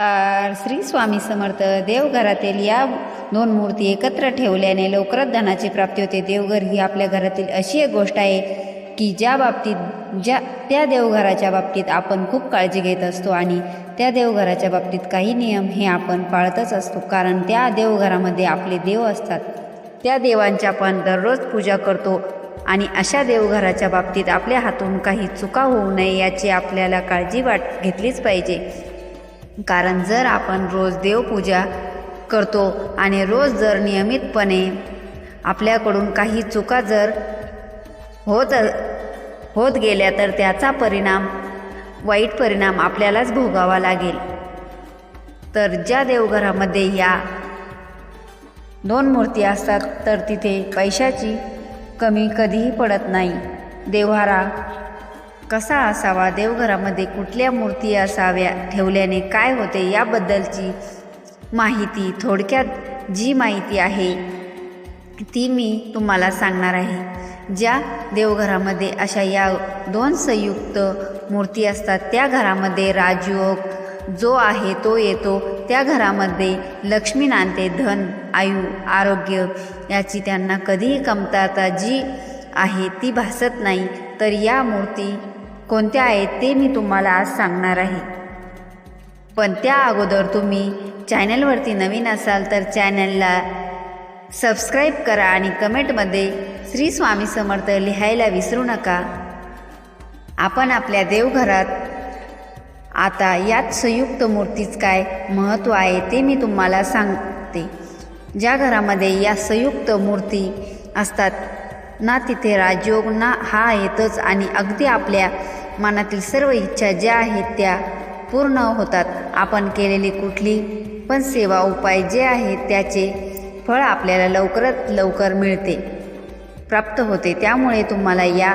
श्री स्वामी समर्थ देवघरातील या दोन मूर्ती एकत्र ठेवल्याने लवकरच धनाची प्राप्ती होते. देवघर ही आपल्या घरातील अशी एक गोष्ट आहे की ज्या बाबतीत ज्या त्या देवघराच्या बाबतीत आपण खूप काळजी घेत असतो आणि त्या देवघराच्या बाबतीत काही नियम हे आपण पाळतच असतो. कारण त्या देवघरामध्ये आपले देव असतात. त्या देवांची आपण दररोज पूजा करतो आणि अशा देवघराच्या बाबतीत आपल्या हातून काही चुका होऊ नये याची आपल्याला काळजी वाट घेतलीच पाहिजे. कारण जर आपण रोज देवपूजा करतो आणि रोज जर नियमितपणे आपल्याकडून काही चुका जर होत होत गेल्या तर त्याचा परिणाम वाईट परिणाम आपल्यालाच भोगावा लागेल. तर ज्या देवघरामध्ये या दोन मूर्ती असतात तर तिथे पैशाची कमी कधीही पडत नाही. देवहारा कसा असावा देवघरामध्ये कुठल्या मूर्ती असाव्या ठेवल्याने काय होते याबद्दलची माहिती थोडक्यात जी माहिती आहे ती मी तुम्हाला सांगणार आहे. ज्या देवघरामध्ये अशा या दोन संयुक्त मूर्ती असतात त्या घरामध्ये राजयोग जो आहे तो येतो. त्या घरामध्ये लक्ष्मी नांदते धन आयु आरोग्य याची त्यांना कधीही कमतरता जी आहे ती भासत नाही. तर या मूर्ती कोणत्या आहेत ते मी तुम्हाला आज सांगणार आहे. पण त्या अगोदर तुम्ही चॅनलवरती नवीन असाल तर चॅनलला सबस्क्राईब करा आणि कमेंटमध्ये श्री स्वामी समर्थ लिहायला विसरू नका. आपण आपल्या देवघरात आता यात संयुक्त मूर्तीच काय महत्त्व आहे ते मी तुम्हाला सांगते. ज्या घरामध्ये या संयुक्त मूर्ती असतात ना तिथे राजयोग ना हा येतच आणि अगदी आपल्या मनातील सर्व इच्छा ज्या आहेत त्या पूर्ण होतात. आपण केलेली कुठली पण सेवा उपाय जे आहेत त्याचे फळ आपल्याला लवकरात लवकर मिळते प्राप्त होते. त्यामुळे तुम्हाला या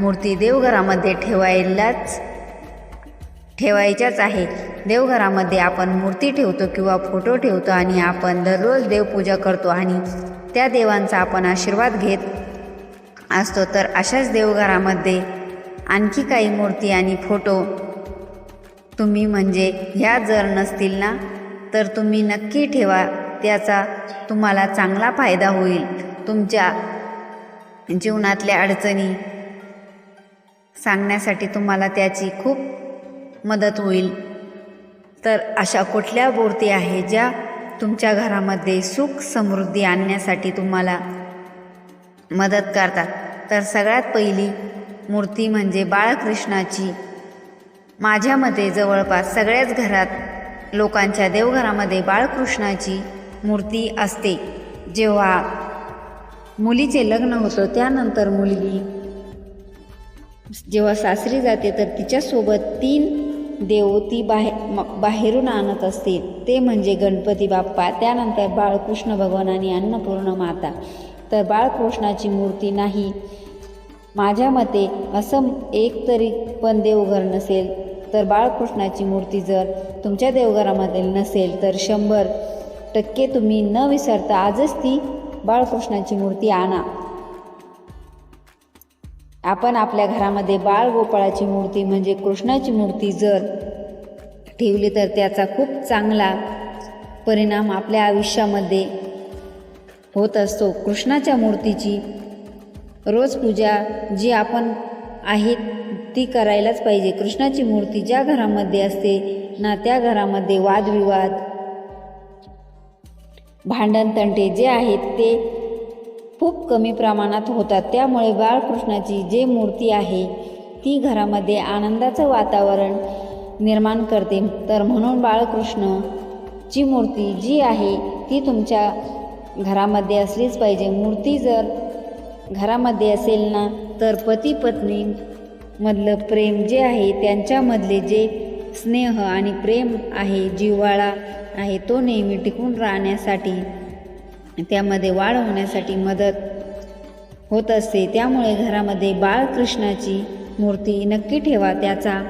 मूर्ती देवघरामध्ये ठेवायलाच ठेवायच्याच आहे. देवघरामध्ये आपण मूर्ती ठेवतो किंवा फोटो ठेवतो आणि आपण दररोज देवपूजा करतो आणि त्या देवांचा आपण आशीर्वाद घेत असतो. तर अशाच देवघरामध्ये आणखी काही मूर्ती आणि फोटो. तुम्ही म्हणजे ह्या जर नसतील ना तर तुम्ही नक्की ठेवा. त्याचा तुम्हाला चांगला फायदा होईल. तुमच्या जीवनातल्या अडचणी सांगण्यासाठी तुम्हाला त्याची खूप मदत होईल. तर अशा कुठल्या मूर्ती आहे ज्या तुमच्या घरामध्ये सुख समृद्धी आणण्यासाठी तुम्हाला मदत करतात? तर सगळ्यात पहिली मूर्ती म्हणजे बाळकृष्णाची. माझ्या मते जवळपास सगळ्याच घरात लोकांच्या देवघरामध्ये बाळकृष्णाची मूर्ती असते. जेव्हा मुलीचे लग्न होतं त्यानंतर मुलगी जेव्हा सासरी जाते तर तिच्यासोबत तीन देव ती बाहे म- बाहेरून आणत असते. ते म्हणजे गणपती बाप्पा त्यानंतर बाळकृष्ण भगवान आणि अन्नपूर्ण माता. तर बाळकृष्णाची मूर्ती नाही माझ्या मते असं एक तरी पण देवघर नसेल तर बाळकृष्णाची मूर्ती जर तुमच्या देवघरामध्ये नसेल तर शंभर टक्के तुम्ही न विसरता आजच ती बाळकृष्णाची मूर्ती आणा. आपण आपल्या घरामध्ये बाळ गोपाळाची मूर्ती म्हणजे कृष्णाची मूर्ती जर ठेवली तर त्याचा खूप चांगला परिणाम आपल्या आयुष्यामध्ये होत असतो. कृष्णाच्या मूर्तीची रोज पूजा जी आपण आहेत ती करायलाच पाहिजे. कृष्णाची मूर्ती ज्या घरामध्ये असते ना त्या घरामध्ये वादविवाद भांडण तंटे जे आहेत ते खूप कमी प्रमाणात होतात. त्यामुळे बाळकृष्णाची जे मूर्ती आहे ती घरामध्ये आनंदाचं वातावरण निर्माण करते. तर म्हणून बाळकृष्णची मूर्ती जी आहे ती तुमच्या घरामध्ये असलीच पाहिजे. मूर्ती जर घरामध्ये असेल ना तर पती पत्नी मधलं प्रेम जे आहे त्यांच्यामधले जे स्नेह आणि प्रेम आहे जिव्हाळा आहे तो नेहमी टिकून राहण्यासाठी त्यामध्ये वाढ होण्यासाठी मदत होत असते. त्यामुळे घरामध्ये बाळकृष्णाची मूर्ती नक्की ठेवा. त्याचा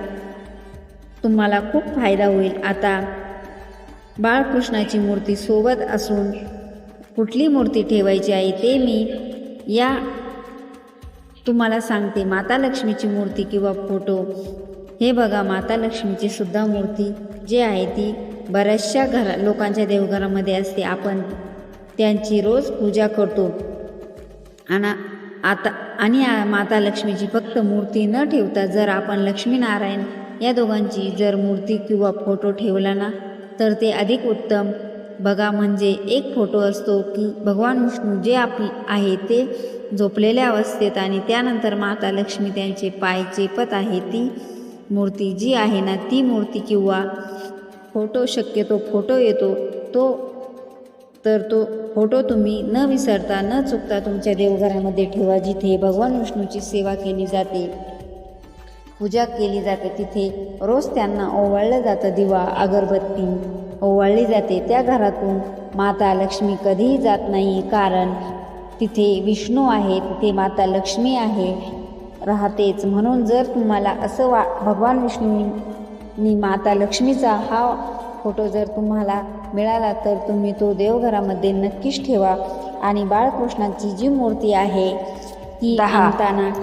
तुम्हाला खूप फायदा होईल. आता बाळकृष्णाची मूर्ती सोबत असून कुठली मूर्ती ठेवायची आहे ते मी या. तुम्हाला सांगते माता लक्ष्मीची मूर्ती किंवा फोटो हे बघा माता लक्ष्मीची सुद्धा मूर्ती जी आहे ती बऱ्याचशा घरा लोकांच्या देवघरामध्ये असते. आपण त्यांची रोज पूजा करतो. आणि आता आणि माता लक्ष्मीची फक्त मूर्ती न ठेवता जर आपण लक्ष्मीनारायण या दोघांची जर मूर्ती किंवा फोटो ठेवला ना तर ते अधिक उत्तम बघा म्हणजे एक फोटो असतो की भगवान विष्णू जे आप आहे ते झोपलेल्या अवस्थेत आणि त्यानंतर माता लक्ष्मी त्यांचे पाय चेपत आहे ती मूर्ती जी आहे ना ती मूर्ती किंवा फोटो शक्यतो फोटो येतो तो तर तो फोटो तुम्ही न विसरता न चुकता तुमच्या देवघरामध्ये ठेवा जिथे भगवान विष्णूची सेवा केली जाते. पूजा केली जाते. तिथे रोज त्यांना ओवाळलं जातं दिवा अगरबत्ती. ओवाळली जाते त्या घरातून. माता लक्ष्मी कधीही जात नाही कारण तिथे विष्णू आहे तिथे माता लक्ष्मी आहे. राहतेच. म्हणून जर तुम्हाला असं वा भगवान विष्णूंनी माता लक्ष्मीचा हा फोटो जर तुम्हाला मिळाला तर तुम्ही तो देवघरामध्ये नक्कीच ठेवा. आणि बाळकृष्णाची जी मूर्ती आहे दहा.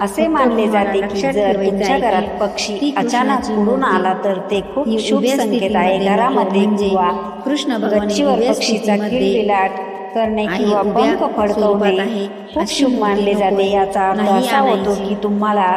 असे मानले जाते की जर तुमच्या घरात पक्षी अचानक उडून आला तर ते खूप शुभ संकेत आहे स्थितीमध्ये घरामध्ये म्हणजे किंवा कृष्ण गच्चीवर पक्षीचा किलबिलाट करणे किंवा पंख फडकवणे आहे. खूप शुभ मानले जाते. याचा अर्थ असा होतो. की तुम्हाला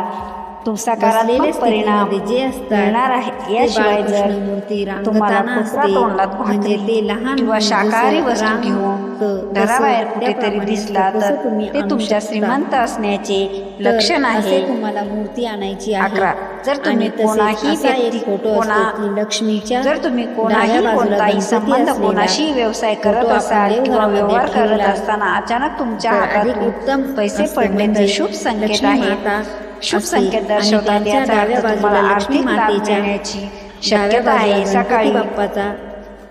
सकारात्मक परिणाम जे असतात मिळणार आहे याशिवाय जर तुम्हाला. तोंडात म्हणजे ते लहान किंवा शाकाहारी वस्तू घेऊन घराबाहेर कुठेतरी दिसला तर ते तुमच्या. श्रीमंत असण्याचे लक्षण आहे तुम्हाला मूर्ती आणायची अकरा. जर तुम्ही कोणाही व्यक्ती- फोटो कोणा- लक्ष्मीच्या जर तुम्ही कोणाही कोणताही संबंध कोणाशी व्यवसाय करत असाल किंवा व्यवहार करत असताना अचानक तुमच्या हातातून उत्तम पैसे. पडले तर म्हणजे शुभ संकेत आहे शुभ. संकेत दर्शवतात याचा अर्थ तुम्हाला लक्ष्मी आर्थिक लाभ मिळण्याची शक्यता आहे सकाळी बाप्पाचा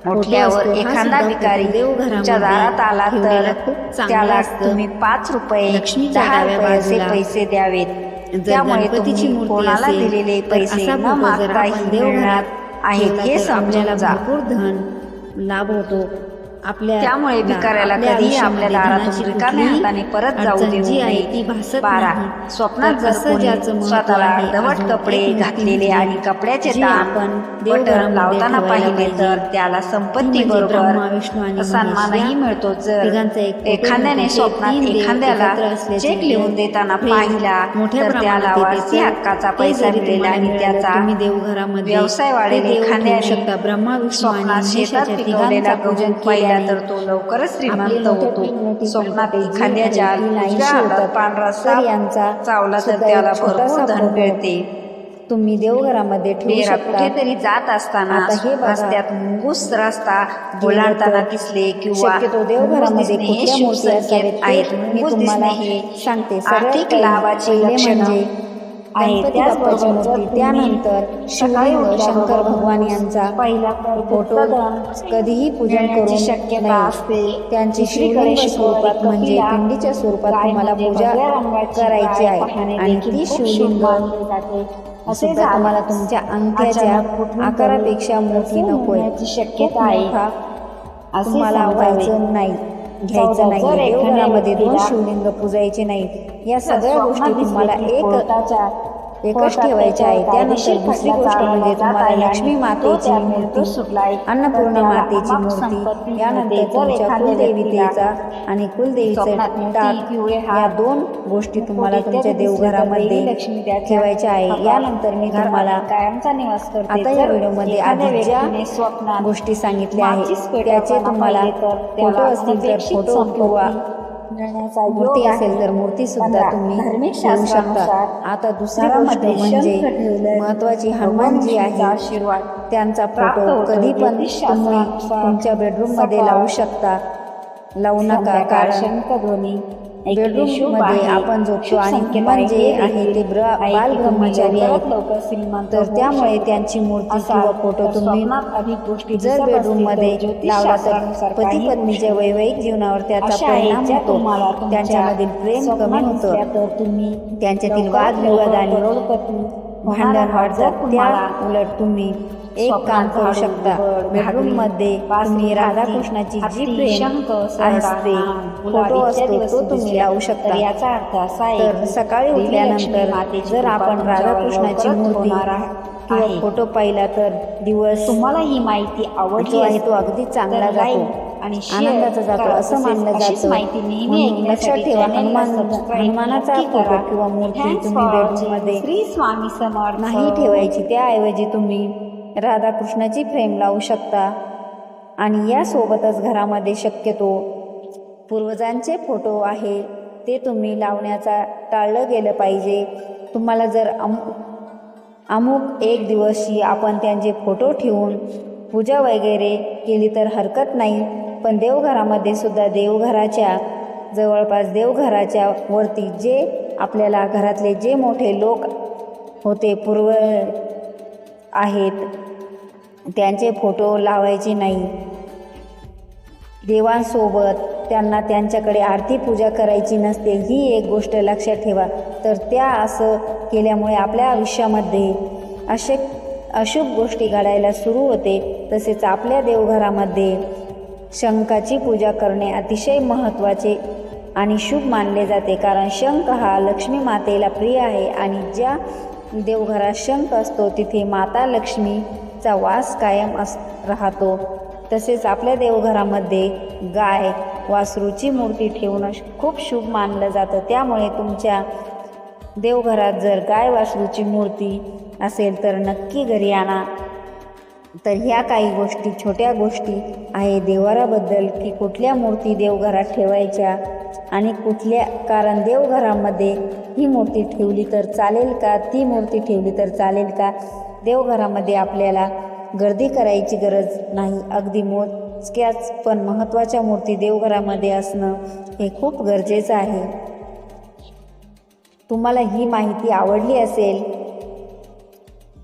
उठल्यावर एखादा भिकारी तुमच्या दारात आला तर त्याला असतं. तुम्ही पाच रुपये रुपये असे पैसे द्यावेत. त्यामुळे मूर्ती कोणाला दिलेले पैसे न मिळणार देवघरात ठेवला हे जा. भरपूर धन लाभ होतो. आपल्या त्यामुळे भिकाऱ्याला आयुष्यामध्ये आपल्या दारातून रिकाम्या हाताने परत जाऊ जी आहे. ती भासत बारा. स्वप्नात कोणी ज्याचं स्वतःला दवट कपडे घातलेले आणि कपड्याचे आपण बटन लावताना पाहिले. तर त्याला संपत्ती बरोबर सन्मानही मिळतो जर एखाद्याने स्वप्नात एखाद्याला चेक लिहून देताना पाहिला तर त्याला वारसी येते. हक्काचा पैसा तुम्हाला आणि त्याचा देवघरामध्ये व्यवसाय वाढेल एखाद्याने शकता ब्रह्मा विष्णू आणि शेतात पिकवलेला गहू पाहिला तर तो लवकरच श्रीमंत होतो. स्वप्नात गणपती जी एखाद्याच्या आहे ती नाहीशी उजव्या हातात. पांढरा साप यांचा चावला तर त्याला भरपूर धन मिळते. तुम्ही देवघरामध्ये शकता. कुठेतरी जात असताना हे. रस्त्यात मुंगूस रस्ता ओलांडताना दिसले किंवा मुंगूस देवघरामध्ये हे आहेत. ते मी तुम्हाला हे सांगते. आर्थिक लाभाची म्हणजे आहे. त्याचबरोबर बाप्पाची मूर्ती त्यानंतर शिवलिंग उठल्याबरोबर शंकर भगवान यांचा पाहिला फोटो कधीही पूजन करून शक्यता नाही. असते. त्यांची शिवलिंग स्वरूपात म्हणजे पिंडीच्या स्वरूपात तुम्हाला पूजा करायची आहे आणि ती शिवलिंग. असे तुम्हाला तुमच्या अंगठ्याच्या आकारापेक्षा मोठी होण्याची खूप शक्यता आहे. तुम्हाला. व्हायचं नाही घ्यायचं. नाही जर एखाद्या देवघरामध्ये दोन शिवलिंग पूजायचे नाहीत या सगळ्या गोष्टी तुम्हाला एक एकच कोर्टात ठेवायच्या आहे त्यानंतर दुसरी गोष्ट म्हणजे तुम्हाला लक्ष्मी मातेची मूर्ती. अन्नपूर्णा मातेची मूर्ती यानंतर तुमच्या कुलदेवतेचा आणि कुलदेवीचं टाक या दोन गोष्टी तुम्हाला तुमच्या देवघरामध्ये ठेवायच्या आहे. यानंतर मी तुम्हाला कायमचा निवास करते. आता या व्हिडिओमध्ये आधी ज्या गोष्टी सांगितल्या आहेत त्याचे तुम्हाला फोटो असतील तर फोटो किंवा मूर्ती. असेल तर मूर्ती सुद्धा. तुम्ही धार्मिक शकता आता दुसरी घरामध्ये म्हणजे ठेवल्याने महत्वाची हनुमान भगवान जी विष्णूचा आहे आशीर्वाद त्यांचा फोटो. कधी पण तुम्ही तुमच्या बेडरूममध्ये सकाळ, लावू शकता लावू नका कारण बेडरूममध्ये. आपण झोपतो आणि संकेत हनुमान जे हे आहे ते बाल ब्रह्मचारी आहेत. तर त्यामुळे. त्यांची मूर्ती किंवा फोटो तुम्ही जर बेडरूममध्ये लावला तर पती पत्नीच्या वैवाहिक जीवनावर त्याचा परिणाम होतो त्यांच्यामधील प्रेम कमी होतं तर तुम्ही त्यांच्यातील वादविवाद आणि भांडण जर त्या उलट तुम्ही एक काम करू शकता बेडरूममध्ये तुम्ही राधाकृष्णाची जी प्रेम असते फोटो असतो तो तुम्ही लावू शकता याचा अर्थ असा आहे सकाळी उठल्यानंतर जर आपण राधाकृष्णाची मूर्ती. किंवा. फोटो पाहिला तर दिवस तुम्हाला ही माहिती आवडली जो आहे तो अगदी चांगला जातो आणि आनंदाचा जातो. असं मानलं जातं माहिती नेहमी लक्षात ठेवा हनुमान हनुमानाचा फोटो. किंवा मूर्ती तुम्ही. बेडरूममध्ये श्री स्वामी समर्थ नाही ठेवायची त्याऐवजी तुम्ही राधाकृष्णाची फ्रेम लावू शकता आणि यासोबतच घरामध्ये शक्यतो पूर्वजांचे फोटो आहे ते तुम्ही लावण्याचा टाळलं गेलं पाहिजे तुम्हाला जर अमु अमुक एक दिवशी आपण त्यांचे फोटो ठेवून पूजा वगैरे केली तर हरकत नाही. पण देवघरामध्ये सुद्धा देवघराच्या जवळपास देवघराच्या वरती जे आपल्याला घरातले जे मोठे लोक होते पूर्व आहेत त्यांचे फोटो लावायचे नाही. देवांसोबत त्यांना त्यांच्याकडे आरती पूजा करायची नसते ही एक गोष्ट लक्षात ठेवा. तर त्या असं केल्यामुळे आपल्या आयुष्यामध्ये असे अशुभ गोष्टी घडायला सुरू होते. तसेच आपल्या देवघरामध्ये शंखाची पूजा करणे अतिशय महत्त्वाचे आणि शुभ मानले जाते. कारण शंख हा लक्ष्मी मातेला प्रिय आहे आणि ज्या देवघरात शंख असतो तिथे माता लक्ष्मीचा वास कायम अस राहतो. तसेच आपल्या देवघरामध्ये गाय वासरूची मूर्ती ठेवणं खूप शुभ मानलं जातं. त्यामुळे तुमच्या देवघरात जर गाय वासरूची मूर्ती असेल तर नक्की घरी आणा. तर ह्या काही गोष्टी छोट्या गोष्टी आहे देवाराबद्दल की कुठल्या मूर्ती देवघरात ठेवायच्या आणि कुठल्या कारण देवघरामध्ये ही मूर्ती ठेवली तर चालेल का ती मूर्ती ठेवली तर चालेल का? देवघरामध्ये आपल्याला गर्दी करायची गरज नाही. अगदी मोजक्याच पण महत्त्वाच्या मूर्ती देवघरामध्ये असणं हे खूप गरजेचं आहे. तुम्हाला ही माहिती आवडली असेल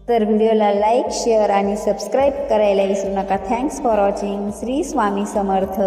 तर व्हिडिओला लाईक शेअर आणि सबस्क्राईब करायला विसरू नका. Thanks for watching. Shri Swami Samarth.